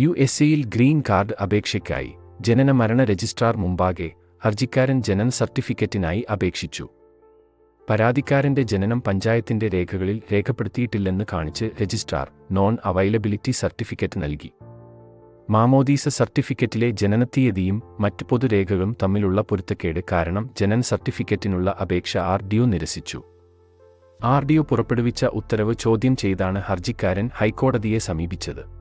U S എയിൽ green card അപേക്ഷയ്ക്കായി ജനന മരണ രജിസ്ട്രാർ മുമ്പാകെ ഹർജിക്കാരൻ ജനന സർട്ടിഫിക്കറ്റിനായി അപേക്ഷിച്ചു. പരാതിക്കാരന്റെ ജനനം പഞ്ചായത്തിന്റെ രേഖകളിൽ രേഖപ്പെടുത്തിയിട്ടില്ലെന്ന് കാണിച്ച് രജിസ്ട്രാർ നോൺ അവൈലബിലിറ്റി സർട്ടിഫിക്കറ്റ് നൽകി. മാമോദീസ സർട്ടിഫിക്കറ്റിലെ ജനനത്തീയതിയും മറ്റ് പൊതുരേഖകളും തമ്മിലുള്ള പൊരുത്തക്കേട് കാരണം ജനന സർട്ടിഫിക്കറ്റിനുള്ള അപേക്ഷ ആർ ഡി ഒ നിരസിച്ചു. ആർ ഡി ഒ പുറപ്പെടുവിച്ച ഉത്തരവ് ചോദ്യം ചെയ്താണ് ഹർജിക്കാരൻ ഹൈക്കോടതിയെ സമീപിച്ചത്.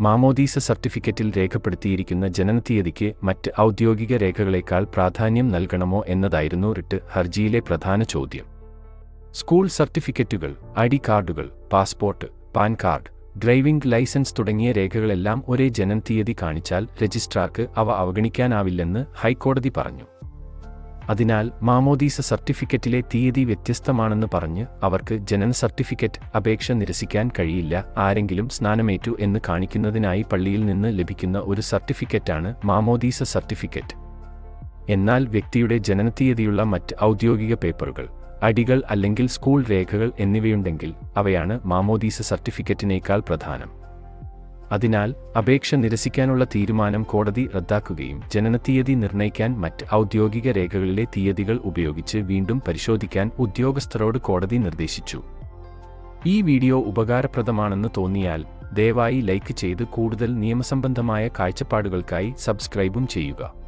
മാമോദീസ സർട്ടിഫിക്കറ്റിൽ രേഖപ്പെടുത്തിയിരിക്കുന്ന ജനനതീയതിക്ക് മറ്റ് ഔദ്യോഗിക രേഖകളേക്കാൾ പ്രാധാന്യം നൽകണമോ എന്നതായിരുന്നു റിട്ട് ഹർജിയിലെ പ്രധാന ചോദ്യം. സ്കൂൾ സർട്ടിഫിക്കറ്റുകൾ ഐ ഡി കാർഡുകൾ passport PAN card driving licence തുടങ്ങിയ രേഖകളെല്ലാം ഒരേ ജനനതീയതി കാണിച്ചാൽ രജിസ്ട്രാർക്ക് അവ അവഗണിക്കാനാവില്ലെന്ന് ഹൈക്കോടതി പറഞ്ഞു. അതിനാൽ മാമോദീസ സർട്ടിഫിക്കറ്റിലെ തീയതി വ്യത്യസ്തമാണെന്ന് പറഞ്ഞ് അവർക്ക് ജനന സർട്ടിഫിക്കറ്റ് അപേക്ഷ നിരസിക്കാൻ കഴിയില്ല. ആരെങ്കിലും സ്നാനമേറ്റു എന്ന് കാണിക്കുന്നതിനായി പള്ളിയിൽ നിന്ന് ലഭിക്കുന്ന ഒരു സർട്ടിഫിക്കറ്റാണ് മാമോദീസ സർട്ടിഫിക്കറ്റ്. എന്നാൽ വ്യക്തിയുടെ ജനനത്തീയതിയുള്ള മറ്റ് ഔദ്യോഗിക പേപ്പറുകൾ അടികൾ അല്ലെങ്കിൽ സ്കൂൾ രേഖകൾ എന്നിവയുണ്ടെങ്കിൽ അവയാണ് മാമോദീസ സർട്ടിഫിക്കറ്റിനേക്കാൾ പ്രധാനം. അതിനാൽ അപേക്ഷ നിരസിക്കാനുള്ള തീരുമാനം കോടതി റദ്ദാക്കുകയും ജനനത്തീയതി നിർണയിക്കാൻ മറ്റ് ഔദ്യോഗിക രേഖകളിലെ തീയതികൾ ഉപയോഗിച്ച് വീണ്ടും പരിശോധിക്കാൻ ഉദ്യോഗസ്ഥരോട് കോടതി നിർദ്ദേശിച്ചു. ഈ വീഡിയോ ഉപകാരപ്രദമാണെന്ന് തോന്നിയാൽ ദയവായി ലൈക്ക് ചെയ്ത് കൂടുതൽ നിയമസംബന്ധമായ കാഴ്ചപ്പാടുകൾക്കായി സബ്സ്ക്രൈബും ചെയ്യുക.